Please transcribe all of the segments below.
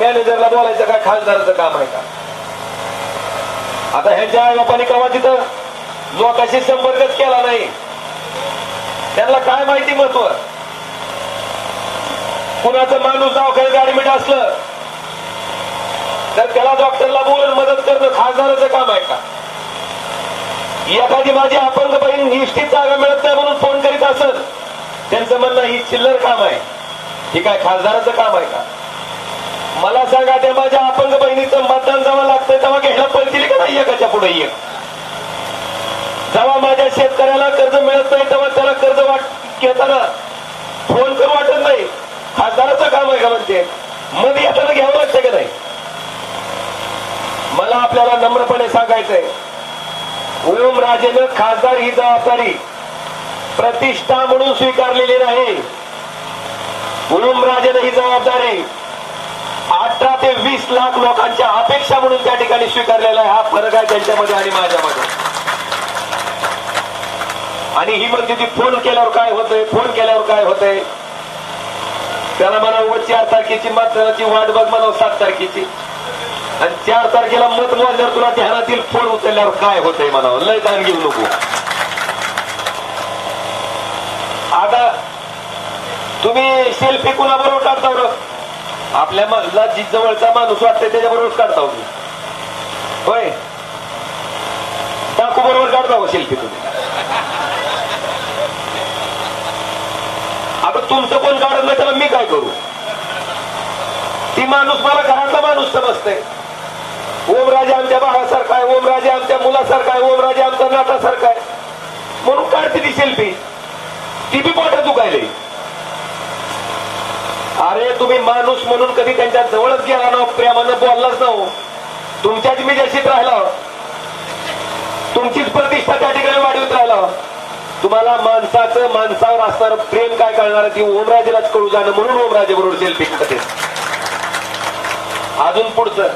मॅनेजरला बोलायचं काय खासदाराचं काम आहे का? आता ह्यांच्या आई बापाने कवा तिथं लोकांशी संपर्कच केला नाही? त्यांना काय माहिती महत्त्व? कुणाचं माणूस दवाखान्यात ऍडमिट असलं तर त्याला डॉक्टरला बोलून मदत करणं खासदाराचं काम आहे का? एखादी माझी अपंग बहीण निश्चित जागा मिळत नाही म्हणून फोन करीत असत त्यांचं म्हणणं ही चिल्लर काम आहे. ही काय खासदाराचं काम आहे का? मला सांगा त्या माझ्या अपंग बहिणीचं मतदान जेव्हा लागतंय तेव्हा घ्यायला पडतील का नाही एकाच्या पुढे एक? जेव्हा माझ्या शेतकऱ्याला कर्ज मिळत नाही तेव्हा त्याला कर्ज वाट घेताना फोन करू वाटत नाही. खासदाराचं काम आहे का म्हणते? मध्ये येताना घ्यावं लागतं का नाही? मला आपल्याला नम्रपणे सांगायचंय ओम राजेनं खासदार ही जबाबदारी प्रतिष्ठा म्हणून स्वीकारलेली नाही. ओम राजेनं ही जबाबदारी अठरा ते वीस लाख लोकांच्या अपेक्षा म्हणून त्या ठिकाणी स्वीकारलेला आहे. हा फरक आहे त्यांच्यामध्ये आणि माझ्यामध्ये. आणि ही म्हणते ती फोन केल्यावर काय होतंय फोन केल्यावर काय होतंय त्याला म्हणा चार तारखेची मतदानाची वाट बघ म्हणा सात तारखेची. आणि चार तारखेला मत मोजल्यावर तुला ध्यानातील फोन उचलल्यावर काय होतंय म्हणावं लय ताण घेऊ नको. आता तुम्ही सेल्फी कुणाबरोबर काढता आपल्या मधला जी जवळचा माणूस वाटतोय त्याच्याबरोबर काढता हो होय? टाकू बरोबर काढता हो सेल्फी तुम्ही. आता तुमचं कोण काढत नाही त्याला मी काय करू? ती माणूस मला घरातला माणूस समजतंय. ओमराजे आमच्या भावासारखा आहे ओमराजे आमच्या मुलासारखा आहे ओमराजे आमच्या नातासारखा आहे. म्हणून काढते ती सेल्फी. ती बी पोटात दुखायले अरे तुम्ही माणूस म्हणून कधी त्यांच्या जवळच गेला ना प्रेमानं बोललाच ना तुमच्याच मी जशीत राहिला. तुमचीच प्रतिष्ठा त्या ठिकाणी वाढवत राहिला. तुम्हाला माणसाचं माणसावर असणारं प्रेम काय कळणार ती ओमराजेलाच कळू जाणं म्हणून ओमराजे बरोबर सेल्फी करते. अजून पुढचं.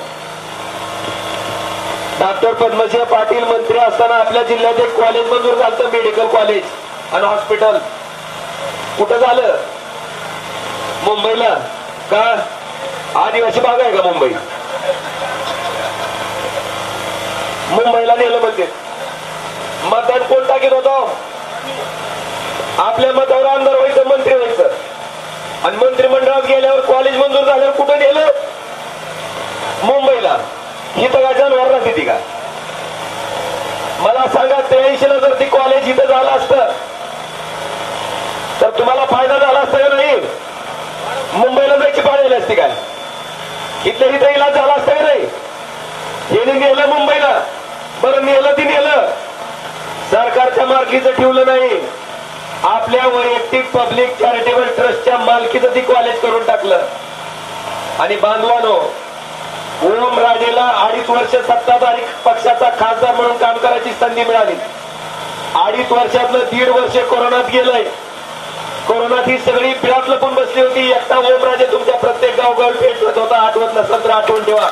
डॉक्टर पद्मसिंह पाटील मंत्री असताना आपल्या जिल्ह्यात एक कॉलेज मंजूर झालं मेडिकल कॉलेज आणि हॉस्पिटल कुठं झालं? मुंबईला? का? आदिवासी भाग आहे का मुंबई? मुंबईला नेलं म्हणते. मतदान कोण टाकीत होतो? आपल्या मतावर आमदार व्हायचं मंत्री व्हायचं. आणि मंत्रिमंडळात गेल्यावर कॉलेज मंजूर झाल्यावर कुठं नेलं? मुंबईला. इथं काय जनावर राहते ती का? मला सांगा त्र्याऐंशी ला जर ती कॉलेज इथं झालं असतं तर तुम्हाला फायदा झाला असता का नाही? मुंबईला जायची पाळलेली असते काय? इथल्या इथं इलाज झाला असता की नाही? हेने नेलं मुंबईला. बरं नेलं ती नेलं. सरकारच्या मालकीचं ठेवलं नाही. आपल्या वैयक्तिक पब्लिक चॅरिटेबल ट्रस्टच्या मालकीचं ती कॉलेज करून टाकलं. आणि बांधवानो ओम राजेला अडीच वर्ष सत्ताधारी पक्षाचा खासदार म्हणून काम करायची संधी मिळाली. अडीच वर्षातलं दीड वर्ष कोरोनात गेलंय. कोरोनात ही सगळी पिळात लपून बसली होती. एकटा ओमराजे तुमच्या प्रत्येक गावगाव भेटत होता. आठवत नसेल तर आठवण ठेवा.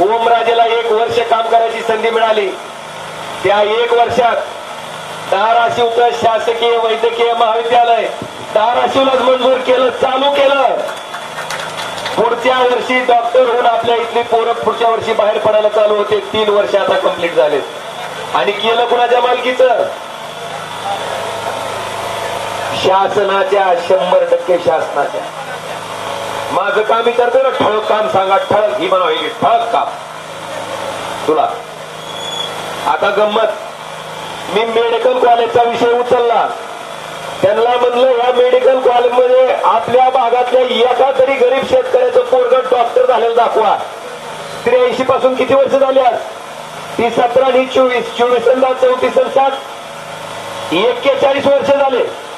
ओमराजेला एक वर्ष काम करायची संधी मिळाली. त्या एक वर्षात धाराशिवचं शासकीय वैद्यकीय महाविद्यालय धाराशिवलाच मंजूर केलं चालू केलं. पुढच्या वर्षी डॉक्टर होऊन आपल्या इथली पोरं पुढच्या वर्षी बाहेर पडायला चालू होते. तीन वर्ष आता कंप्लीट झाले आणि केलं कुणाच्या मालकीचं? शासनाच्या शंभर टक्के शासनाच्या. माझं काम विचारतो ना ठळक काम सांगा ठळक. ही म्हणा ठळक काम. तुला. आता गंमत. मी मेडिकल कॉलेजचा विषय उचलला. त्यांना म्हणलं या मेडिकल कॉलेजमध्ये आपल्या भागातल्या एका तरी गरीब शेतकऱ्याचं पोरग डॉक्टर झालेलं दाखवा. त्र्याऐंशी पासून किती वर्ष झाली आज? ती सतरा आणि चोवीस चोवीस चौतीस सात एक्केचाळीस वर्ष झाले.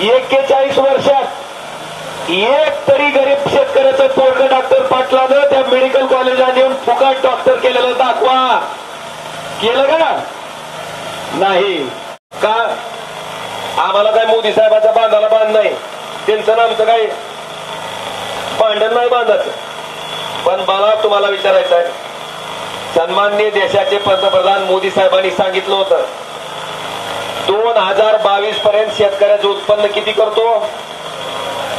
एक्केचाळीस वर्षात एक तरी गरीब शेतकऱ्याचं पोरग डॉक्टर पाटलानं त्या मेडिकल कॉलेजला नेऊन फुकट डॉक्टर केलेलं दाखवा. केलं का? नाही. का? आम्हाला काय मोदी साहेबाचा बांधाला बांध नाही. त्यांचं ना आमचं काय भांडण नाही बांधायचं पण मला तुम्हाला विचारायचं आहे सन्माननीय देशाचे पंतप्रधान मोदी साहेबांनी सांगितलं होतं. दोन हजार बावीस पर्यंत शेतकऱ्याचं उत्पन्न किती करतो?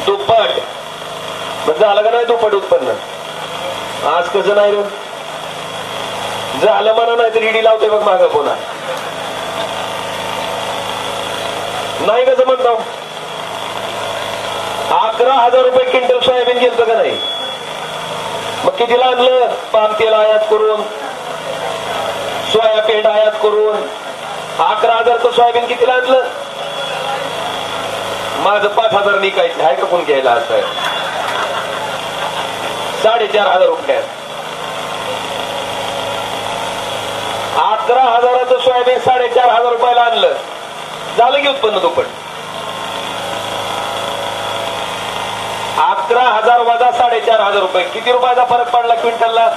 दुप्पट. झालं का नाही दुप्पट उत्पन्न? आज कसं नाही रे? झालं म्हणा नाही तर ईडी लावते बघ माग पुन्हा. नाही कसं म्हणतो? अकरा हजार रुपये क्विंटल सोयाबीन घेतलं का नाही? मग कितीला आणलं? पाम तेल आयात करून सोयाबीन आयात करून अकरा हजारचं सोयाबीन कितीला आणलं? माझं पाच हजार निकायचं हाय का कोण घ्यायला असं साडेचार हजार रुपये. अकरा हजाराचं सोयाबीन साडेचार हजार रुपयाला आणलं. झालं की उत्पन्न दुप्पट. अकरा हजार वजा साडेचार हजार रुपये. किती रुपयाचा फरक पडला क्विंटलला?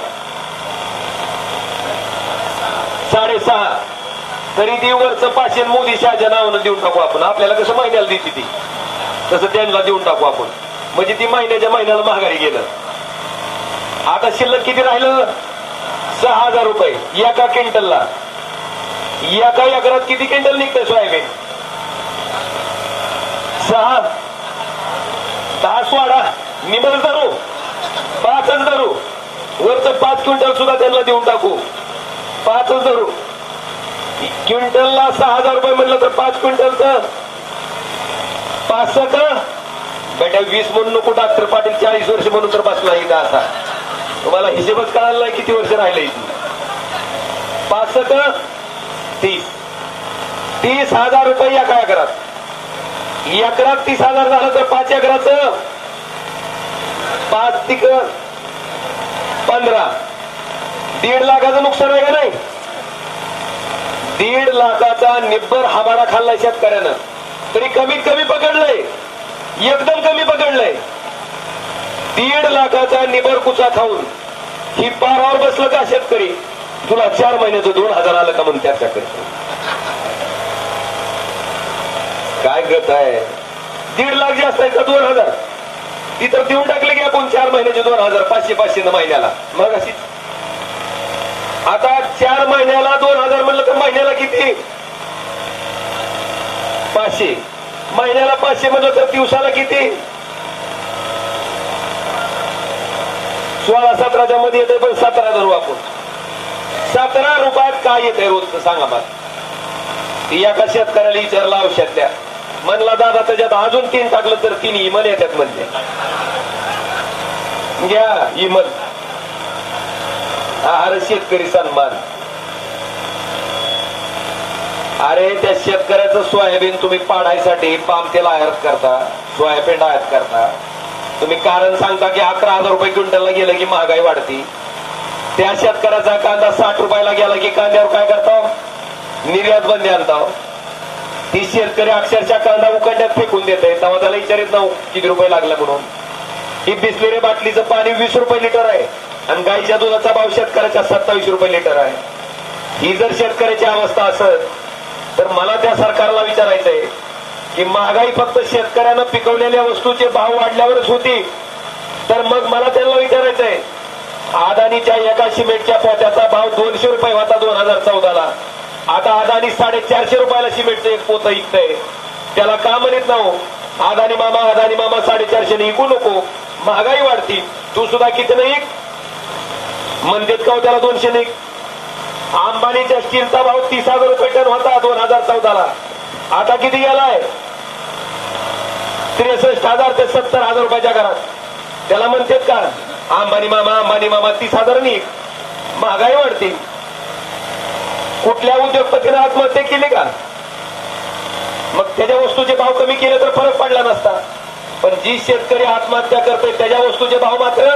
साडेसहा. तरी ती वरचं पाचशे मोदी शहाच्या नावानं देऊन टाकू आपण. आपल्याला कसं महिन्याला देते ती? तसं त्यांना देऊन टाकू आपण. म्हणजे ती महिन्याच्या महिन्याला महागारी गेलं. आता शिल्लक किती राहिलं? सहा हजार रुपये. एका क्विंटलला. एका एकरात किती क्विंटल निघतं सोयाबीन? सहा. दहा सोळा. निबल धरू. पाचच धरू. वरच पाच क्विंटल सुद्धा त्यांना देऊन टाकू. पाचच धरू. क्विंटलला सहा हजार रुपये म्हणलं तर पाच क्विंटलचं. पाच का बेटा वीस म्हणून नको डॉक्टर पाटील चाळीस वर्ष म्हणून तर बसला इथं असा तुम्हाला हिशेबच कळाला नाही किती वर्ष राहिले इथून. पाच का तीस. तीस हजार रुपये एका एकरात. एकरात तीस हजार झालं तर पाच एकराचं पाच तिक पंधरा. दीड लाखाचं नुकसान आहे का नाही? दीड लाखाचा निब्बर हाबाडा खाल्लाय शेतकऱ्यानं. तरी कमीत कमी पकडलंय. एकदम कमी पकडलंय. दीड लाखाचा निबर कुचा खाऊन ही पारावर बसलं का शेतकरी? तुला चार महिन्याचं दोन हजार आलं का म्हणून चर्चा करतो काय गत आहे? दीड लाख जास्त आहे का दोन हजार? ती तर देऊन टाकले की आपण चार महिन्याचे दोन हजार पाचशे पाचशे महिन्याला. मग अशी आता चार महिन्याला दोन हजार म्हणलं तर महिन्याला किती? पाचशे. महिन्याला पाचशे म्हणलं तर दिवसाला किती? सोळा सतराच्या मध्ये येते पण सतरा धरू आपण. सतरा रुपयात काय येते रोजचं सांगा मला एका शेतकऱ्याला विचारला औषधल्या म्हणला दादा त्याच्यात अजून तीन टाकलं तर तीन इमल येतात म्हणजे घ्या इमल शेतकरी सन्मान. अरे त्या शेतकऱ्याचं सोयाबीन तुम्ही पाडायसाठी पाम तेल आयात करता सोयाबीन आयात करता. तुम्ही कारण सांगता की अकरा हजार रुपये क्विंटलला गेलं की महागाई वाढती. त्या शेतकऱ्याचा कांदा साठ रुपयाला गेला की कांद्यावर काय करता? निर्यात बंदी आणता. ती शेतकरी अक्षरशः कांदा उकडण्यात फेकून देत. आहे तेव्हा त्याला विचारित ना किती रुपये लागला म्हणून. ही बिसलेरी बाटलीचं पाणी वीस रुपये लिटर आहे. आणि गाईच्या दुधाचा भाव शेतकऱ्याच्या सत्तावीस रुपये लिटर आहे. ही जर शेतकऱ्याची अवस्था असत तर मला त्या सरकारला विचारायचंय की महागाई फक्त शेतकऱ्यानं पिकवलेल्या वस्तूचे भाव वाढल्यावरच होती. तर मग मला त्यांना विचारायचंय अदानीच्या एका सिमेंटच्या पोत्याचा भाव दोनशे रुपये होता दोन हजार चौदाला. आता अदानी साडेचारशे रुपयाला सिमेंटचं एक पोत विकतंय. त्याला का म्हणत नाहो अदानी मामा अदानी मामा साडेचारशे विकू नको. महागाई वाढती. तू सुद्धा किती नाही? म्हणजेच का त्याला दोनशे निक अंबानीच्या स्टीलचा भाव तीस हजार रुपये टन होता दोन हजार चौदाला आता किती गेलाय? त्रेसष्ट हजार ते सत्तर हजार रुपयाच्या घरात. त्याला म्हणतात का अंबानी मामा अंबानी मामा तीस हजार नाही महागाई वाढते. कुठल्या उद्योगपतीने आत्महत्या केली का? मग त्याच्या वस्तूचे भाव कमी केले तर फरक पडला नसता. पण जी शेतकरी आत्महत्या करते त्याच्या वस्तूचे भाव मात्र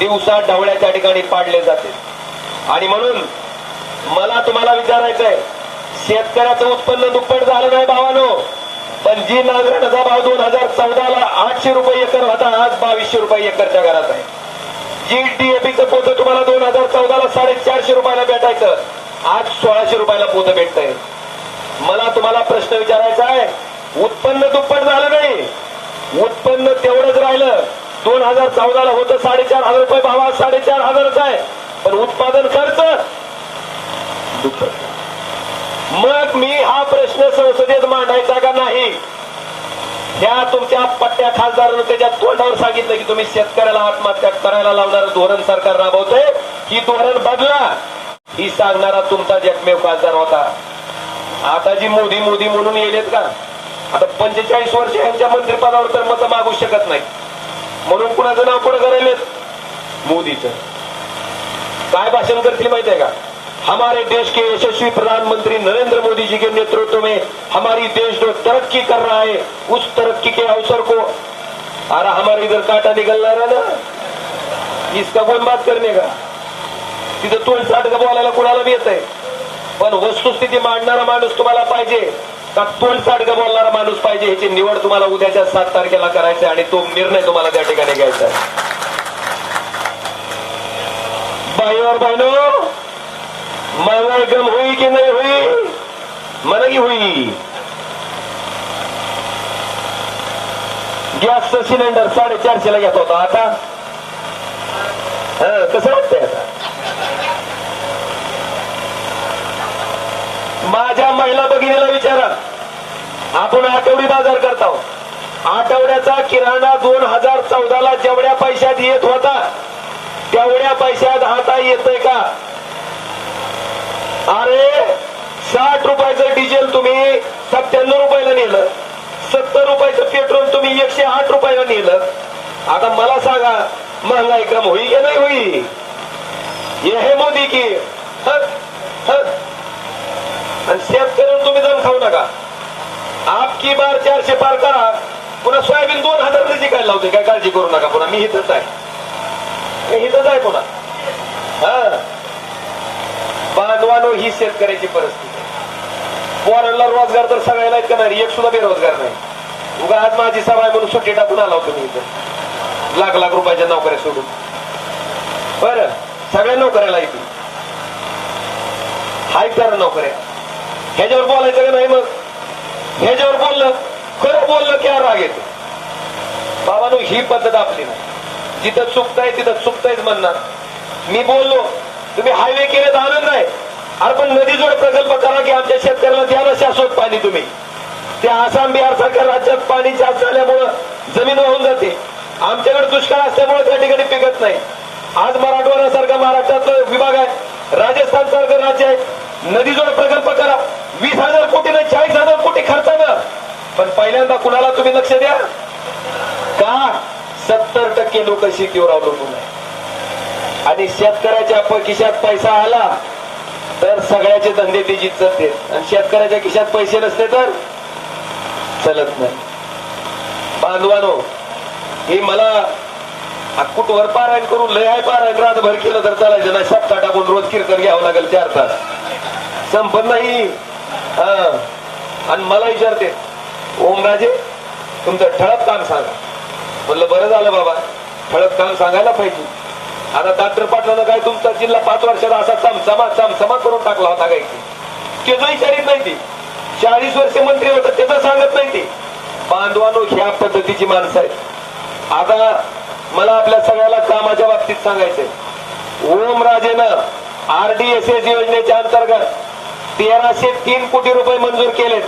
दिवसा ढवळ्याच्या ठिकाणी पाडले जाते. आणि म्हणून मला तुम्हाला विचारायचंय शेतकऱ्याचं उत्पन्न दुप्पट झालं नाही भावानो पण जी नांगरणाचा भाव दोन हजार चौदाला आठशे रुपये एकर होता आज बावीसशे रुपये एकरच्या घरात आहे. जी डीएपीचं पोतं तुम्हाला दोन हजार चौदाला साडेचारशे रुपयाला भेटायचं आज सोळाशे रुपयाला पोतं भेटतंय. मला तुम्हाला प्रश्न विचारायचा आहे उत्पन्न दुप्पट झालं नाही उत्पन्न तेवढंच राहिलं दोन हजार चौदाला होतं साडेचार हजार रुपये भाव आज साडेचार हजारच आहे. पण उत्पादन खर्च? मग मी हा प्रश्न संसदेत मांडायचा का नाही? ह्या तुमच्या पट्ट्या खासदारानं त्याच्या तोंडावर सांगितलं की तुम्ही शेतकऱ्याला आत्महत्या करायला लावणार धोरण सरकार राबवतंय. ही धोरण बदला. ही सांगणारा तुमचा एकमेव खासदार होता. आता जी मोदी मोदी म्हणून येलेत का? आता पंचेचाळीस वर्ष यांच्या मंत्रिपदावर तर मत मागू शकत नाही म्हणून कुणाचं नाव पुढे करायलेत मोदीचं. काय भाषण करतील माहिती आहे का? हमारे देश के यशस्वी प्रधानमंत्री नरेंद्र मोदी जी के नेतृत्व में हमारी देश जो तरक्की कर रहा है उस तरक्की के अवसर को अरे हमारे इधर काटा निकल रहा है ना? इसका कोण बात करणे का? तिथं तोंड साठ का बोलायला कुणाला बी येत आहे पण वस्तुस्थिती मांडणारा माणूस तुम्हाला पाहिजे. का तोंड बोलणारा माणूस पाहिजे ह्याची निवड तुम्हाला उद्याच्या सात तारखेला करायचा आणि तो निर्णय तुम्हाला त्या ठिकाणी घ्यायचा आहे. भाई और होई की नाही हुई? कि होई. हुई मन हुई गॅसचं सिलेंडर साडेचारशे ला घेत होता. आता? हा कसं वाटतंय आता? माझ्या महिला भगिनीला विचारा. आपण आठवडी बाजार करतो आठवड्याचा किराणा दोन हजार चौदाला जेवढ्या पैशात येत होता तेवढ्या पैशात हाता येतोय का? अरे साठ रुपयाचं डिझेल तुम्ही सत्त्याण्णव रुपयाला नेलं. सत्तर रुपयाचं पेट्रोल तुम्ही एकशे आठ रुपयाला नेलं. आता मला सांगा महागाई कम होई की नाही होई हे मोदी की. हट, हट. आणि शेतकऱ्यांना तुम्ही जण खाऊ नका. आपकी बार चारशे पार करा। पुन्हा सोयाबीन दोन हजार काय लावते काय काळजी करू नका पुन्हा. मी इथंच आहे. मी इथंच आहे पुन्हा. हा. बांधवानो ही शेतकऱ्याची परिस्थिती पोरांना रोजगार तर सगळ्याला आहेत का नाही? एक सुद्धा बेरोजगार नाही. उगा आज माझी सभा आहे म्हणून सुट्टी टाकून आला होतो मी इथं. लाख लाख रुपयाच्या नोकऱ्या सोडून. बर. सगळ्या नोकऱ्याला येते हाय तर नोकऱ्या. ह्याच्यावर बोलायचं का नाही मग? ह्याच्यावर बोललं खरं बोललं की राग येतो. बाबानो ही पद्धत आपली नाही. जिथं चुकताय तिथं चुकतायच म्हणणार. मी बोललो तुम्ही हायवे केले तर आनंद आहे. अरे पण नदीजोड प्रकल्प करा की आमच्या शेतकऱ्याला द्या ना शाश्वत पाणी तुम्ही. त्या आसाम बिहार सारख्या राज्यात पाणी जास्त झाल्यामुळं जमीन वाहून जाते. आमच्याकडे दुष्काळ असल्यामुळे त्या ठिकाणी पिकत नाही. आज मराठवाड्यासारखा महाराष्ट्राचा विभाग आहे. राजस्थान सारखं राज्य आहे. नदीजोड प्रकल्प करा. वीस हजार कोटी ना चाळीस हजार कोटी खर्चानं. पण पहिल्यांदा कुणाला तुम्ही लक्ष द्या? का? सत्तर टक्के लोक शेतीवर अवलंबून आहे आणि शेतकऱ्याच्या खिशात पैसा आला तर सगळ्याचे धंदे ते चालते आणि शेतकऱ्याच्या खिशात पैसे नसते तर चलत नाही. बांधवानो हे मला कुठवर पारायण करून लय आहे पारायण. रातभर केलं तर चालायचं ना सप्ताह टाकून रोज किरकर घ्यावं लागेल चार तास. संपत नाही. आणि मला विचारते ओमराजे तुमचं ठळक काम सांगा. म्हणलं बरं झालं बाबा ठळक काम सांगायला पाहिजे. आता डॉक्टर पाटलानं काय तुमचा जिल्हा पाच वर्षाचा असा चमचमा चमचमा करून टाकला होता काय? की त्याचं विचारित नाही ती. चाळीस वर्ष मंत्री होतं त्याचं सांगत नाही ती. बांधवानो ह्या पद्धतीची माणसं आहेत. आता मला आपल्या सगळ्याला कामाच्या बाबतीत सांगायचंय. ओमराजेनं आरडीएसएस योजनेच्या अंतर्गत तेराशे तीन कोटी रुपये मंजूर केलेत.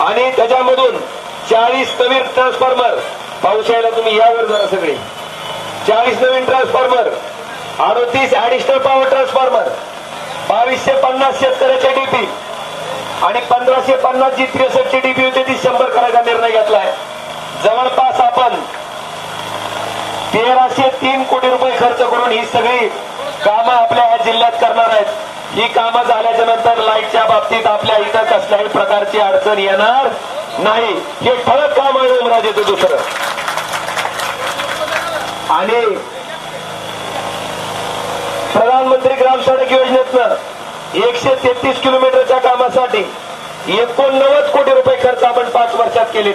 आणि त्याच्यामधून चाळीस नवीन ट्रान्सफॉर्मर पावसाळ्याला तुम्ही यावर जरा सगळे. चाळीस नवीन ट्रान्सफॉर्मर अडतीस ऍडिशनल पॉवर ट्रान्सफॉर्मर बावीसशे पन्नास शेतकऱ्याच्या डीपी आणि पंधराशे पन्नास जी त्रेसष्टची डीपी होती ती शंभर करायचा निर्णय घेतलाय. जवळपास आपण तेराशे तीन कोटी रुपये खर्च करून ही सगळी कामं आपल्या या जिल्ह्यात करणार आहेत. ही कामं झाल्याच्यानंतर लाईटच्या बाबतीत आपल्या इथं कसल्याही प्रकारची अडचण येणार नाही. हे ठळक काम आहे ओमराजेचं दुसरं. आणि प्रधानमंत्री ग्राम सडक योजनेतनं एकशे तेहतीस किलोमीटरच्या कामासाठी एकोणनव्वद कोटी रुपये खर्च आपण पाच वर्षात केले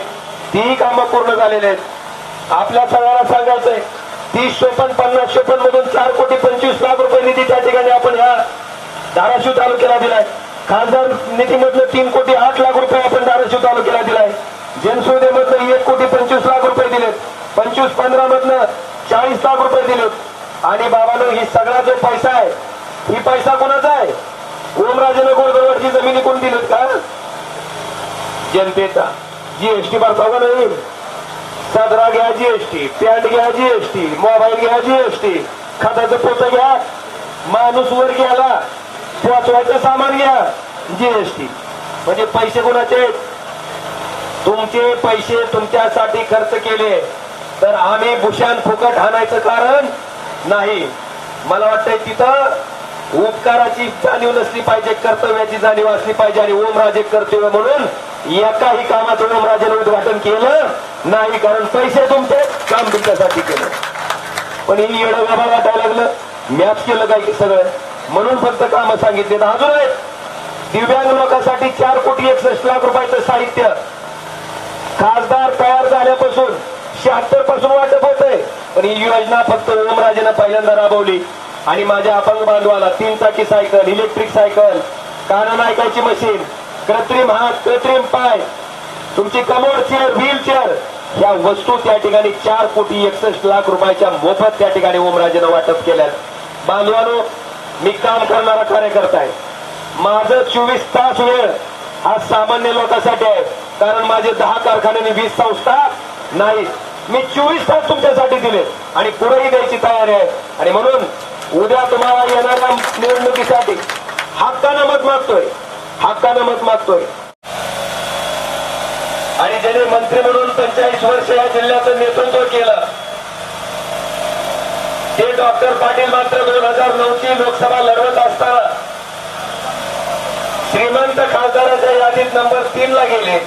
तीही कामं पूर्ण झालेले आहेत. आपल्या सगळ्याला सांगायचंय तीस शोपन पन्नास शोपन मधून चार कोटी पंचवीस लाख रुपये निधी त्या ठिकाणी आपण ह्या धाराशिव तालुक्याला दिलाय. खासदार निधीमधलं तीन कोटी आठ लाख रुपये आपण धाराशिव तालुक्याला दिलाय. जनसुविधेमधनं एक कोटी पंचवीस लाख रुपये दिलेत. पंचवीस पंधरा मधलं चाळीस लाख रुपये दिलेत. आणि बाबानो ही सगळा जो पैसा आहे ही पैसा कोणाचा आहे? ओमराजेनं गोरगरवडची जमिनी कोण दिलेत का? जनतेचा. जीएसटी भरता का नाही. सदरा घ्या जीएसटी पॅन्ट घ्या जीएसटी मोबाईल घ्या जीएसटी खताचं पोतं घ्या. माणूस वर घ्याला पोचवायचं सामान घ्या. जीएसटी म्हणजे पैसे कोणाचे तुमचे पैसे तुमच्यासाठी खर्च केले. तर आम्ही भूषण फुकट आणायचं कारण नाही. मला वाटतंय तिथं उपकाराची जाणीव नसली पाहिजे कर्तव्याची जाणीव असली पाहिजे आणि ओमराजे कर्तव्य म्हणून एकाही कामाचं ओमराजेने उद्घाटन केलं नाही कारण पैसे तुमचे काम तुमच्यासाठी केलं. पण ही येडं गाभा वाटायला लागलं. मॅच केलं काय सगळं? म्हणून फक्त कामं सांगितले अजून आहेत दिव्यांग लोकांसाठी चार कोटी एकसष्ट लाख रुपयाचं साहित्य. खासदार तयार झाल्यापासून शहात्तरपासून वाटप होतंय. पण ही योजना फक्त ओमराजेनं पहिल्यांदा राबवली. आणि माझ्या अपंग बांधवाला तीन चाकी सायकल इलेक्ट्रिक सायकल कानं ऐकायची मशीन कृत्रिम हात कृत्रिम पाय तुमची कमोड चेअर व्हील चेअर वस्तू त्या ठिकाणी चार कोटी एकसष्ट लाख रुपयाच्या मोफत त्या ठिकाणी ओमराजेनं वाटप केल्यात. बांधवानो मी काम करणारा कार्यकर्ता आहे. माझं चोवीस तास वेळ हा सामान्य लोकांसाठी आहे. कारण माझे दहा कारखाने आणि वीस संस्था नाही मी चोवीस तास तुमच्यासाठी दिले. आणि पुढेही द्यायची तयारी आहे. आणि म्हणून उद्या तुम्हाला येणाऱ्या निवडणुकीसाठी हक्कानं मत मागतोय. हक्कानं मत मागतोय. आणि ज्याने मंत्री म्हणून पंचेचाळीस वर्ष या जिल्ह्याचं नेतृत्व केलं ते डॉक्टर पाटील मात्र दोन हजार नऊ ची लोकसभा लढवत असताना श्रीमंत खासदाराच्या यादीत नंबर तीन ला गेले.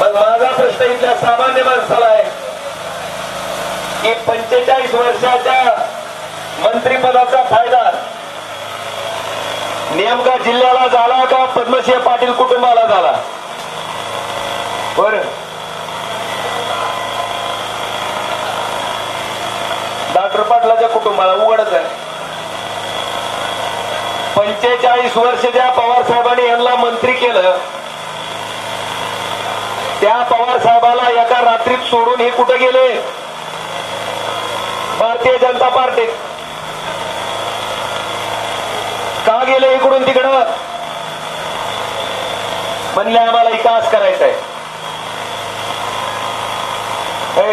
मग माझा प्रश्न इथल्या सामान्य माणसाला आहे की पंचेचाळीस वर्षाच्या मंत्रिपदाचा फायदा नेमका जिल्ह्याला झाला का पद्मसिंह पाटील कुटुंबाला झाला? बर. डॉक्टर पाटलाच्या कुटुंबाला उघडच आहे. पंचेचाळीस वर्ष ज्या पवार साहेबांनी यांना मंत्री केलं त्या पवार साहेबाला एका रात्रीत सोडून हे कुठे गेले? भारतीय जनता पार्टीत का गेले इकडून तिकडं? म्हणले आम्हाला इकास करायचा आहे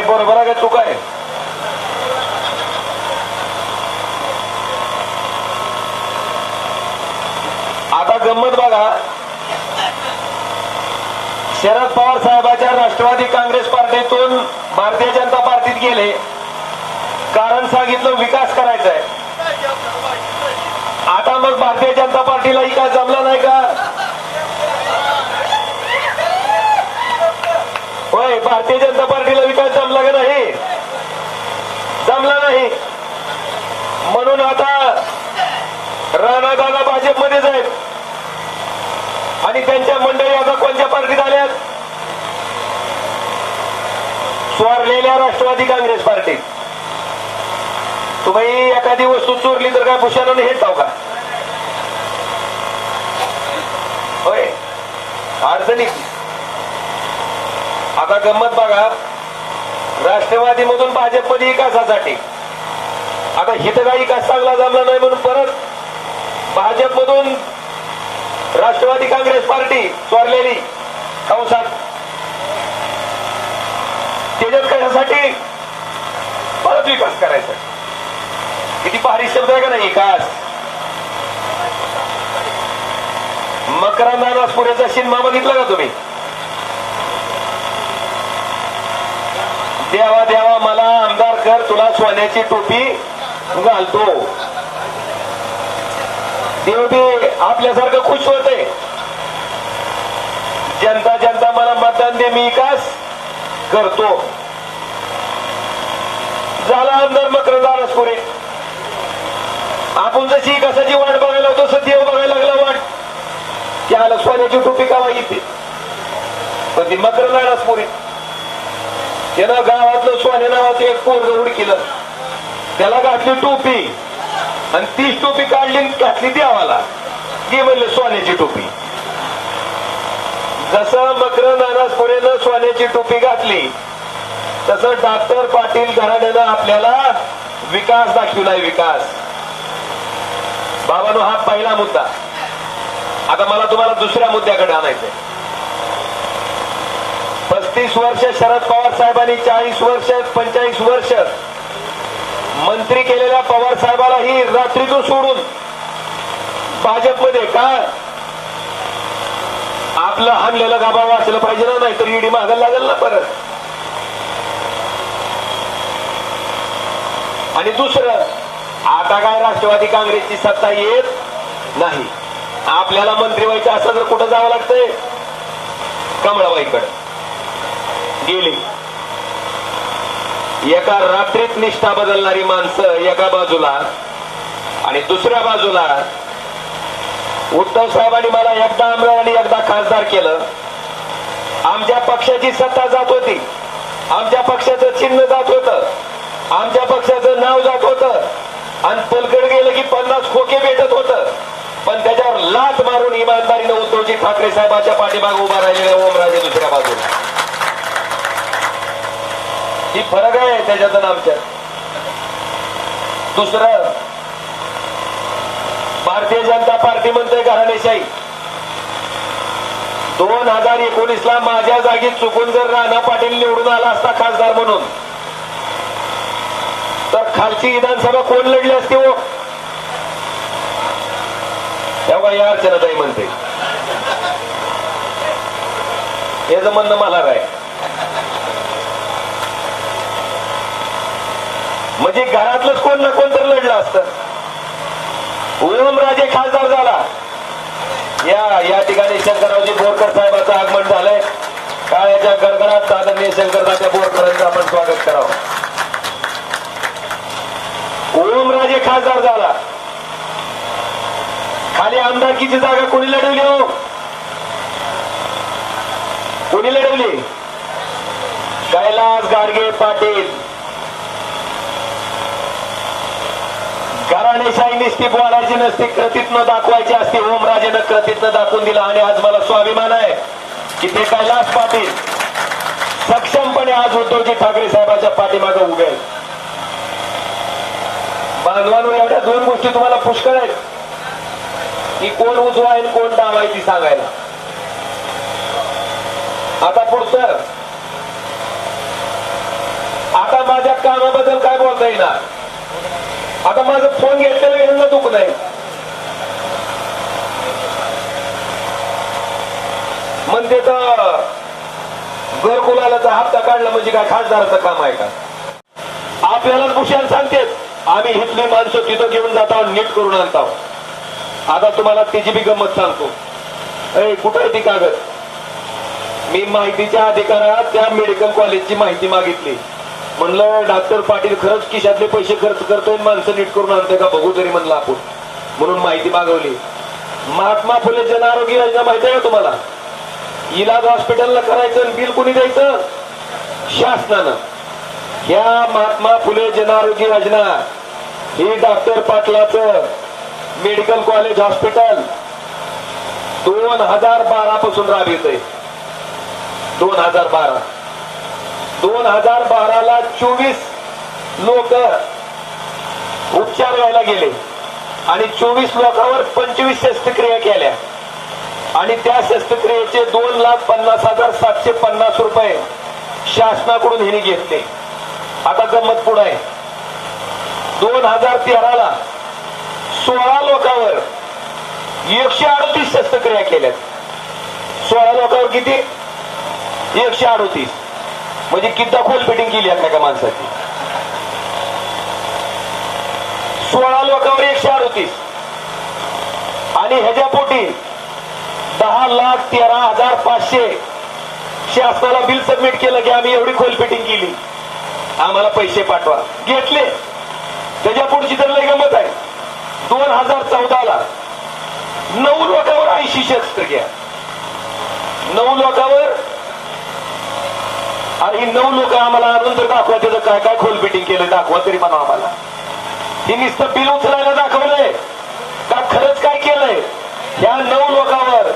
बरोबर आहे का? तू काय आता गंमत बघा. शरद पवार साहेबाच्या राष्ट्रवादी काँग्रेस पार्टीतून भारतीय जनता पार्टीत गेले. कारण सांगितलं विकास करायचा आहे. आता मग भारतीय जनता पार्टीला विकास जमला नाही का? होय भारतीय जनता पार्टीला विकास जमला का नाही? जमला नाही. म्हणून आता राणा दादा भाजपमध्येच आहेत. आणि त्यांच्या मंडळी आता कोणत्या पार्टीत आल्यात? स्वारलेल्या राष्ट्रवादी काँग्रेस पार्टीत. तुम्ही एखादी वस्तू चोरली तर काय भूषणाने जाऊ का? होय. अडचणी. आता गंमत बघा. राष्ट्रवादी मधून भाजपमध्ये विकासासाठी आता हिथं काही विकास चांगला जमला नाही म्हणून परत भाजपमधून राष्ट्रवादी काँग्रेस पार्टी चोरलेली कंसात त्याच्यात कशासाठी? परत विकास करायचा. किती भारी शब्द आहे का नाही विकास? मकरांना पुण्याचा सिनेमा बघितला का तुम्ही? देवा देवा मला आमदार कर तुला सोन्याची टोपी घालतो. देव आपल्यासारखं खुश होते जनता जनता मला मतदान दे मी विकास करतो. झाला आमदार मकरंदार पुरे आपण जशी विकासाची वाट बघायला होतो तसं देव बघायला लागला वाट. त्याला सोन्याची टोपी का येते पण ती मकरंदार पुरे त्यानं गावातलं सोन्या नावाचं एक पोरग उडकिलं. त्याला घातली टोपी. आणि तीच टोपी काढली घातली ती आम्हाला ती म्हणले सोन्याची टोपी. जसं मकर नानास पुरेनं सोन्याची टोपी घातली तसं डॉक्टर पाटील घराण्यानं आपल्याला विकास दाखविलाय विकास. बाबानो हा पहिला मुद्दा. आता मला तुम्हाला दुसऱ्या मुद्द्याकडे आणायचंय. पस्तीस वर्ष शरद पवार साहेबांनी चाळीस वर्ष पंचाळीस वर्ष मंत्री केलेल्या पवार साहेबाला ही रात्रीतून सोडून भाजपमध्ये का आपलं हाणलेलं गाबा वाचलं पाहिजे ना नाही तर ईडी मागायला लागेल ना परत. आणि दुसरं आता काय राष्ट्रवादी काँग्रेसची सत्ता येत नाही. आपल्याला मंत्री व्हायचं असं जर कुठं जावं लागतंय? कमळाबाईकडे. गेली. एका रात्रीत निष्ठा बदलणारी माणसं एका बाजूला आणि दुसऱ्या बाजूला उद्धव साहेबांनी मला एकदा आमदार आणि एकदा खासदार केलं. आमच्या पक्षाची सत्ता जात होती. आमच्या पक्षाचं चिन्ह जात होतं. आमच्या पक्षाचं नाव जात होतं. आणि पलकड गेलं की पन्नास खोके भेटत होतं. पण त्याच्यावर लाच मारून इमानदारीनं उद्धवजी ठाकरे साहेबाच्या पाठीमागे उभा राहिलेल्या ओमराजे दुसऱ्या बाजूला. ही फरक आहे त्याच्यात आणि आमच्यात. दुसरं भारतीय जनता पार्टी म्हणते घराणेशाही. दोन हजार एकोणीस ला माझ्या जागी चुकून जर राणा पाटील निवडून आला असता खासदार म्हणून तर खालची विधानसभा कोण लढली असती हो? तेव्हा या अर्चनाताई म्हणते. याचं म्हणणं मला राय म्हणजे घरातलंच कोण ना कोण तर लढलं असतं. ओमराजे खासदार झाला. या या ठिकाणी शंकररावजी बोरकर साहेबांचं आगमन झालंय. काळ्याच्या गडगडात आदरणीय शंकरदाच्या बोरकरांचं आपण स्वागत करावं. ओमराजे खासदार झाला. खाली आमदारकीची जागा कोणी लढवली हो? कोणी लढवली? कैलास गाडगे पाटील. घराणेशाही निस्ती बोलायची नसती कृतीतनं दाखवायची असते. ओमराजेनं कृतीतनं दाखवून दिलं आणि आज मला स्वाभिमान आहे. की ते कैलास पाटील? सक्षमपणे आज उद्धवजी ठाकरे साहेबांच्या पाठीमागे उभे आहेत. बांधवांवर एवढ्या दोन गोष्टी तुम्हाला पुष्कळ आहेत. की कोण उजवा आहे कोण डावा आहे ती सांगायला. आता पुढचं. आता माझ्या कामाबद्दल काय बोलता येणार? आता माझं फोन घेतलेलं यांना दुख नाही म्हणते तर घरकुलाचा हप्ता काढला म्हणजे काय खासदाराचं काम आहे का? आपल्याला भूषण सांगतेच आम्ही हिथली माणसं तिथं घेऊन जात आहोत नीट करून आणत आहोत. आता तुम्हाला तिची बी गंमत सांगतो. अरे कुठं आहे ती कागद? मी माहितीच्या अधिकारात त्या मेडिकल कॉलेजची माहिती मागितली. म्हणलं डॉक्टर पाटील खरंच खिशातले पैसे खर्च करतोय माणसं नीट करून आणतोय का बघू तरी म्हणलं आपण. म्हणून माहिती मागवली. महात्मा फुले जन आरोग्य योजना माहिती आहे का तुम्हाला? इलाज हॉस्पिटलला करायचं आणि बिल कोणी द्यायचं? शासनानं. ह्या महात्मा फुले जन आरोग्य योजना ही डॉक्टर पाटलाचं मेडिकल कॉलेज हॉस्पिटल दोन हजार बारा पासून राबवित आहे दोन हजार बारा. दोन हजार बाराला चोवीस लोक उपचार व्हायला गेले आणि चोवीस लोकांवर पंचवीस शस्त्रक्रिया केल्या. आणि त्या शस्त्रक्रियेचे दोन लाख पन्नास हजार सातशे पन्नास रुपये शासनाकडून हिने घेतले. आता गंमत पुढे आहे. दोन हजार तेराला सोळा लोकांवर एकशे अडतीस शस्त्रक्रिया केल्यात. सोळा लोकांवर किती? एकशे अडतीस. म्हणजे किती खोल फिटिंग केली आहे एका माणसाची? सोळा लोकांवर एकशे अडतीस. आणि ह्याच्या पोटी दहा लाख तेरा हजार पाचशे शासनाला बिल सबमिट केलं की आम्ही एवढी खोल फिटिंग केली. आम्हाला पैसे पाठवा. घेतले. त्याच्या पुढची तर लय गमत आहे. दोन हजार चौदा ला नऊ लोकांवर ऐंशी शस्त्र घ्या. नऊ लोकांवर आणि ही नऊ लोक आम्हाला आणून तर दाखवा त्याचं काय काय खोल फिटिंग केलं दाखवा तरी म्हणा आम्हाला. ही नुसतं बिल उचलायला दाखवलंय. का खरंच काय केलंय? ह्या नऊ लोकांवर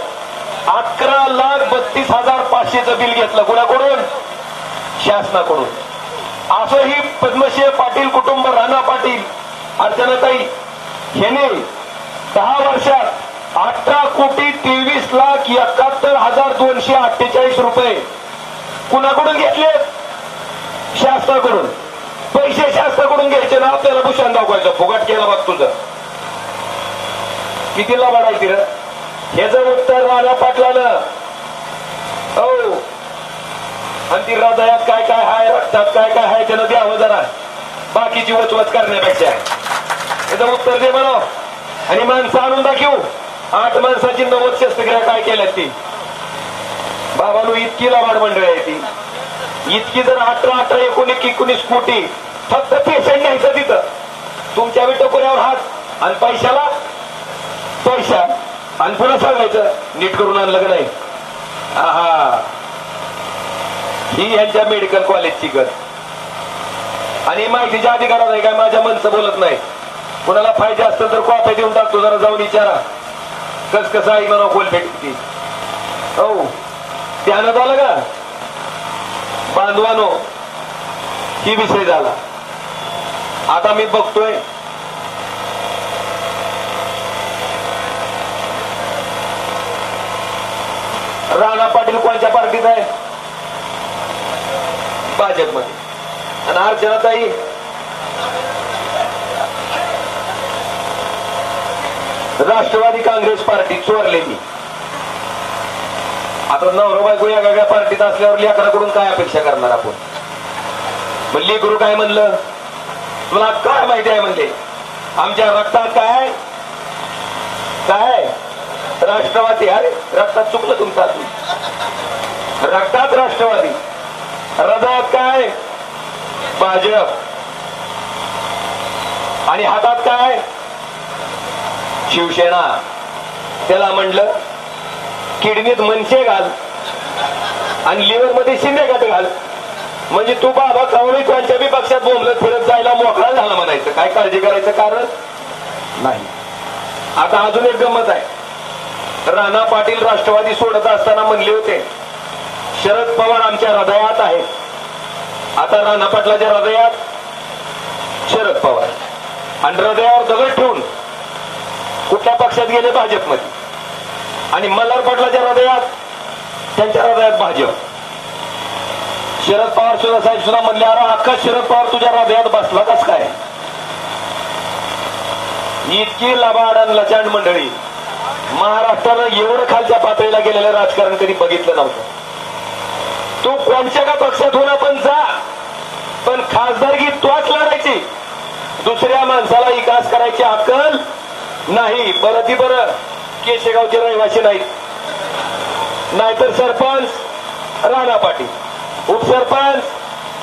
अकरा लाख बत्तीस हजार पाचशेचं बिल घेतलं. कुणाकडून? शासनाकडून. असं ही पद्मश्री पाटील कुटुंब राणा पाटील अर्चनाताई ह्याने दहा वर्षात अठरा कोटी तेवीस लाख एकाहत्तर हजार दोनशे अठ्ठेचाळीस रुपये कुणाकडून घेतले? शास्त्राकडून पैसे शास्त्राकडून घ्यायचे ना आपल्याला भूषण दाखवायचं. फुगाट केला बघ तुझं. किती लाभाडायची र. ह्याचं उत्तर राजा पाटलानं. हो आणि ती हृदयात काय काय हाय रक्तात काय काय हाय त्यानं द्यावं जरा. बाकीची वचवच करण्यापेक्षा. त्याचं उत्तर दे म्हणा. आणि माणसं आणून दाखवू. आठ माणसाची नव्वद शस्त्रक्रिया काय केल्यात ती? बाबानो इतकी लाभाड मंडळी आहे ती. इतकी जर अठरा अठरा एकोणीस एकोणीस कोटी फक्त पेशंट न्यायचं तिथं. तुमच्या विटोकोऱ्यावर हात आणि पैशाला पैसा आणि पुन्हा सांगायचं नीट करून आणलं का नाही? आहा. ही यांच्या मेडिकल कॉलेजची गत. आणि माहितीच्या अधिकारात आहे काय? माझ्या मनचं बोलत नाही. कुणाला फायदे असतील तर कॉप्या देऊन टाकतो जरा जाऊन विचारा. कस कसं आई म्हणा कोलपेट किती हो. त्यानं झालं का? बांधवानो ही विषय झाला. आता मी बघतोय. राणा पाटील कोणत्या पार्टीत आहे? भाजपमध्ये. आणि अर्चनाताई? राष्ट्रवादी काँग्रेस पार्टी चोरलेली. आता नवरा बायको या वेगळ्या पार्टीत असल्यावर लेकराकडून काय अपेक्षा करणार आपण? मग लेकरू काय म्हणलं? तुला काय माहिती आहे म्हणले? आमच्या रक्तात काय? काय? राष्ट्रवादी अरे रक्तात चुकलं तुमचा रक्तात राष्ट्रवादी. हृदयात काय? भाजप. आणि हातात काय? शिवसेना. त्याला म्हणलं किडनीत मनसे घाल. आणि लिव्हरमध्ये शिंदे घाट घाल. म्हणजे तू बाबा कवळी कोणत्या बी पक्षात बोंबलत फिरत जायला मोकळा झाला म्हणायचं. काय काळजी करायचं कारण? नाही. आता अजून एक गमत आहे. राणा पाटील राष्ट्रवादी सोडत असताना म्हणले होते शरद पवार आमच्या हृदयात आहेत आता राणा पाटलाच्या हृदयात शरद पवार. आणि हृदयावर दगड ठेवून कुठल्या पक्षात गेले भाजपमध्ये? आणि मल्हार पाटलाच्या हृदयात त्यांच्या हृदयात भाजप. शरद पवार सुद्धा साहेब सुद्धा म्हणले अरे अख्खा शरद पवार तुझ्या हृदयात बसला कस काय? इतकी लबाड आणि लचांड मंडळी. महाराष्ट्रानं एवढं खालच्या पातळीला गेलेलं राजकारण कधी बघितलं नव्हतं. तू कोणत्या का पक्षात होणार पण जा पण खासदारकी तोच लढायची दुसऱ्या माणसाला विकास करायची अक्कल नाही. बरं ती बरं. केशेगावचे रहिवासी नाहीत. नाहीतर सरपंच राणा पाटील उपसरपंच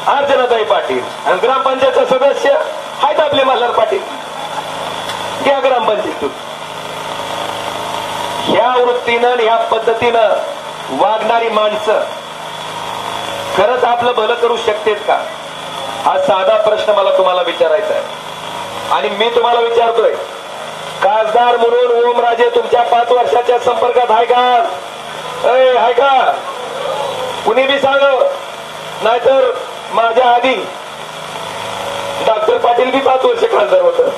अर्चनाताई पाटील आणि ग्रामपंचायतचा सदस्य आहेत आपले मल्हार पाटील. घ्या ग्रामपंचायतीतून. ह्या वृत्तीनं आणि ह्या पद्धतीनं वागणारी माणसं खरंच आपलं भलं करू शकतेत का? हा साधा प्रश्न मला तुम्हाला विचारायचा आहे. आणि मी तुम्हाला विचारतोय खासदार म्हणून ओमराजे तुमच्या पाच वर्षाच्या संपर्कात आहे का? आहे का? कुणी बी सांग. नाहीतर माझ्या आधी डॉक्टर पाटील बी पाच वर्ष खासदार होत.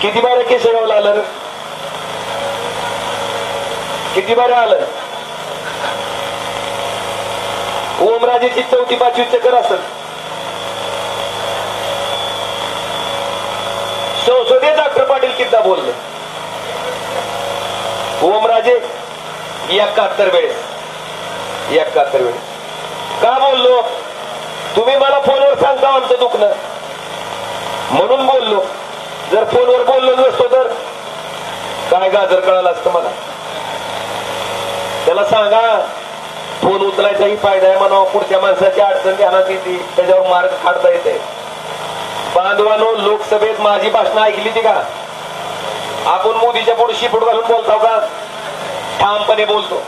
किती बारा केशवला आलं किती बारा आलं? ओमराजेची चौथी पाचवी चक्कर असत. संसदेत पाटील किती बोलले? ओमराजे एकाहत्तर वेळेस एकाहत्तर वेळेस का बोललो? तुम्ही मला फोनवर सांगता आमचं दुखणं. म्हणून बोललो. जर फोनवर बोललो नसतो तर? काय गाजर कळालं असतं मला? त्याला सांगा फोन उचलायचाही फायदा आहे म्हणा पुढच्या माणसाची अडचण ध्यानात येते त्याच्यावर मार्ग काढता येते. बांधवानो लोकसभेत माझी भाषणं ऐकली ती का? आपण मोदीच्या पुढे शिपूट घालून बोलतो का? ठामपणे बोलतो.